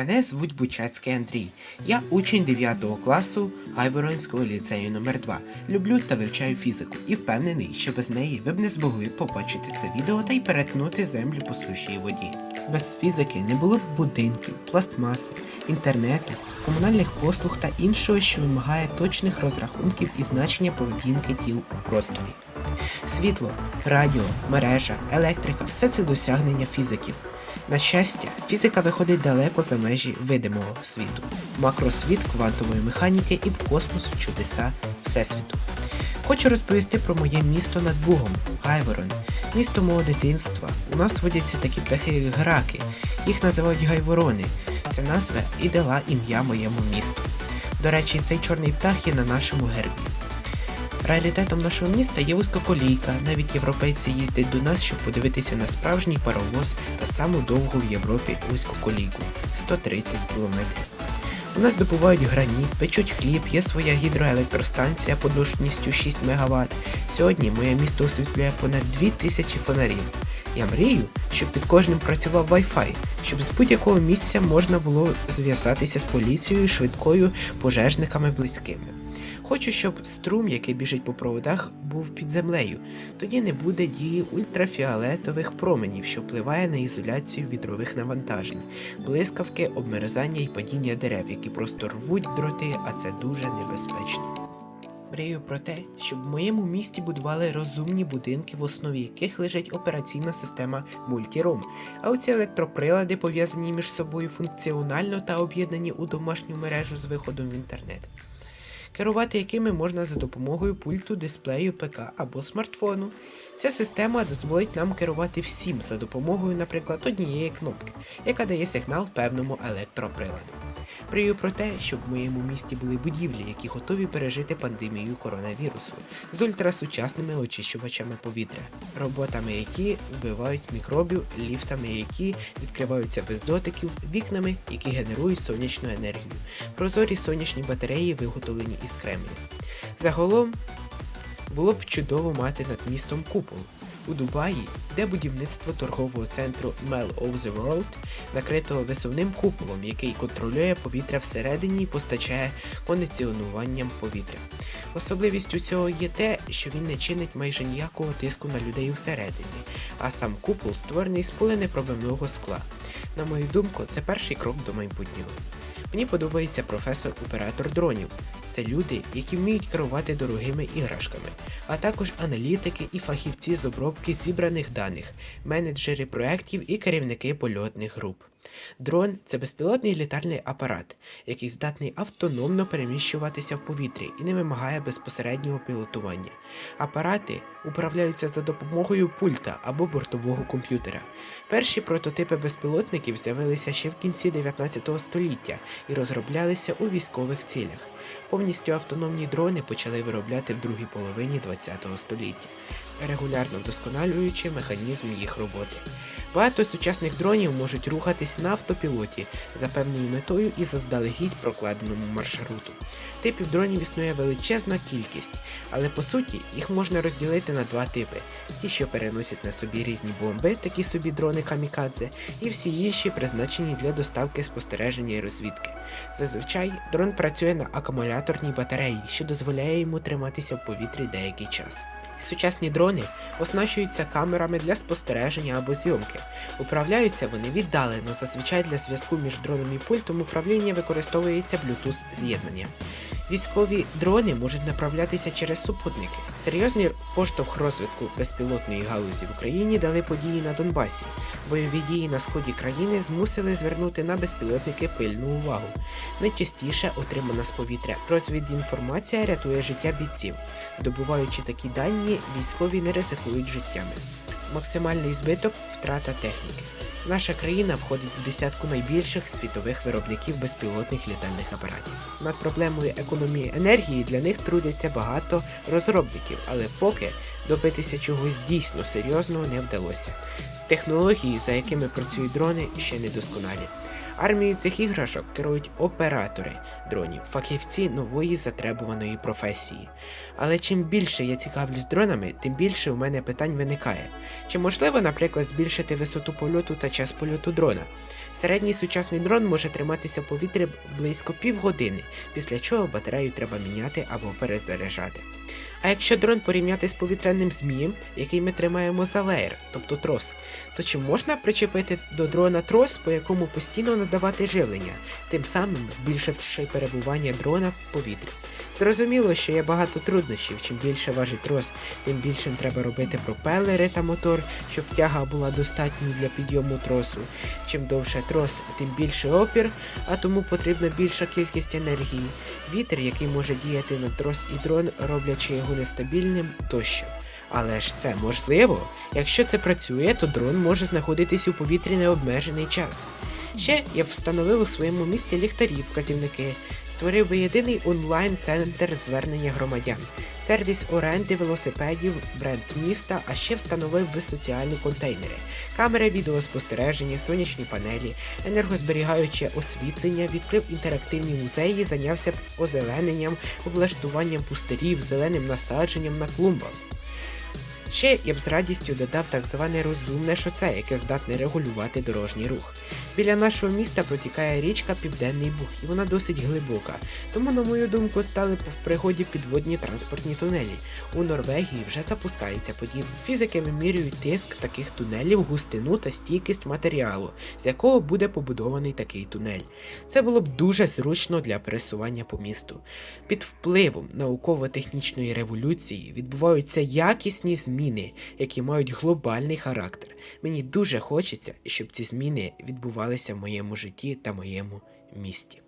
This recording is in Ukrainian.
Мене звуть Бучацький Андрій. Я учень 9 класу Гайворонського ліцею номер 2 Люблю та вивчаю фізику і впевнений, що без неї ви б не змогли побачити це відео та й перетнути землю по сушій воді. Без фізики не було б будинків, пластмаси, інтернету, комунальних послуг та іншого, що вимагає точних розрахунків і значення поведінки тіл у просторі. Світло, радіо, мережа, електрика все це досягнення фізиків. На щастя, фізика виходить далеко за межі видимого світу, макросвіт квантової механіки і в космос в чудеса Всесвіту. Хочу розповісти про моє місто над Бугом, Гайворон, місто мого дитинства. У нас водяться такі птахи, як граки, їх називають гайворони. Ця назва і дала ім'я моєму місту. До речі, цей чорний птах є на нашому гербі. Раритетом нашого міста є вузькоколійка, навіть європейці їздять до нас, щоб подивитися на справжній паровоз та саму довгу в Європі вузькоколійку 130 км. У нас добувають граніт, печуть хліб, є своя гідроелектростанція потужністю 6 МВт. Сьогодні моє місто освітлює понад 2000 фонарів. Я мрію, щоб під кожним працював Wi-Fi, щоб з будь-якого місця можна було зв'язатися з поліцією, швидкою, пожежниками близькими. Хочу, щоб струм, який біжить по проводах, був під землею. Тоді не буде дії ультрафіолетових променів, що впливає на ізоляцію вітрових навантажень, блискавки, обмерзання і падіння дерев, які просто рвуть дроти, а це дуже небезпечно. Мрію про те, щоб в моєму місті будували розумні будинки, в основі яких лежить операційна система Multiroom, а оці електроприлади пов'язані між собою функціонально та об'єднані у домашню мережу з виходом в інтернет керувати якими можна за допомогою пульту, дисплею, ПК або смартфону. Ця система дозволить нам керувати всім за допомогою, наприклад, однієї кнопки, яка дає сигнал певному електроприладу. Мрію про те, щоб в моєму місті були будівлі, які готові пережити пандемію коронавірусу з ультрасучасними очищувачами повітря, роботами, які вбивають мікробів, ліфтами, які відкриваються без дотиків, вікнами, які генерують сонячну енергію, прозорі сонячні батареї, виготовлені із кремню. Загалом було б чудово мати над містом купол. У Дубаї, де будівництво торгового центру Mall of the World, накритого висувним куполом, який контролює повітря всередині і постачає кондиціонуванням повітря. Особливістю цього є те, що він не чинить майже ніякого тиску на людей всередині, а сам купол створений з пуленепробивного скла. На мою думку, це перший крок до майбутнього. Мені подобається професор-оператор дронів. Це люди, які вміють керувати дорогими іграшками, а також аналітики і фахівці з обробки зібраних даних, менеджери проєктів і керівники польотних груп. Дрон це безпілотний літальний апарат, який здатний автономно переміщуватися в повітрі і не вимагає безпосереднього пілотування. Апарати управляються за допомогою пульта або бортового комп'ютера. Перші прототипи безпілотників з'явилися ще в кінці 19 століття і розроблялися у військових цілях. Повністю автономні дрони почали виробляти в другій половині ХХ століття, регулярно вдосконалюючи механізм їх роботи. Багато сучасних дронів можуть рухатись на автопілоті за певною метою і заздалегідь прокладеному маршруту. Типів дронів існує величезна кількість, але по суті їх можна розділити на два типи: ті, що переносять на собі різні бомби, такі собі дрони камікадзе, і всі інші призначені для доставки спостереження і розвідки. Зазвичай дрон працює на акумуляторній батареї, що дозволяє йому триматися в повітрі деякий час. Сучасні дрони оснащуються камерами для спостереження або зйомки. Управляються вони віддалено, зазвичай для зв'язку між дроном і пультом управління використовується Bluetooth з'єднання. Військові дрони можуть направлятися через супутники. Серйозний поштовх розвитку безпілотної галузі в Україні дали події на Донбасі. Бойові дії на сході країни змусили звернути на безпілотники пильну увагу. Найчастіше отримана з повітря розвідінформація рятує життя бійців. Здобуваючи такі дані, військові не ризикують життями. Максимальний збиток втрата техніки. Наша країна входить в десятку найбільших світових виробників безпілотних літальних апаратів. Над проблемою економії енергії для них трудяться багато розробників, але поки добитися чогось дійсно серйозного не вдалося. Технології, за якими працюють дрони, ще не Армією цих іграшок керують оператори, дронів, фахівці нової затребуваної професії. Але чим більше я цікавлюсь дронами, тим більше у мене питань виникає. Чи можливо, наприклад, збільшити висоту польоту та час польоту дрона? Середній сучасний дрон може триматися в повітрі близько півгодини, після чого батарею треба міняти або перезаряджати. А якщо дрон порівняти з повітряним змієм, який ми тримаємо за леєр, тобто трос, то чи можна причепити до дрона трос, по якому постійно надавати живлення, тим самим збільшивши перебування дрона в повітрі? Зрозуміло, що є багато труднощів. Чим більше важить трос, тим більшим треба робити пропелери та мотор, щоб тяга була достатньою для підйому тросу. Чим довше трос, тим більший опір, а тому потрібна більша кількість енергії. Вітер, який може діяти на трос і дрон, роблячи його нестабільним тощо. Але ж це можливо. Якщо це працює, то дрон може знаходитись у повітрі необмежений час. Ще я встановив у своєму місті ліхтарі, вказівники, створив би єдиний онлайн-центр звернення громадян, сервіс оренди велосипедів, бренд міста, а ще встановив би соціальні контейнери, камери відеоспостереження, сонячні панелі, енергозберігаюче освітлення, відкрив інтерактивні музеї, зайнявся озелененням, облаштуванням пустирів, зеленим насадженням на клумбах. Ще я б з радістю додав так зване розумне шосе, яке здатне регулювати дорожній рух. Біля нашого міста протікає річка Південний Буг, і вона досить глибока, тому, на мою думку, стали в пригоді підводні транспортні тунелі. У Норвегії вже запускається подібне. Фізики вимірюють тиск таких тунелів, густину та стійкість матеріалу, з якого буде побудований такий тунель. Це було б дуже зручно для пересування по місту. Під впливом науково-технічної революції відбуваються якісні зміни, які мають глобальний характер. Мені дуже хочеться, щоб ці зміни відбувалися в моєму житті та моєму місті.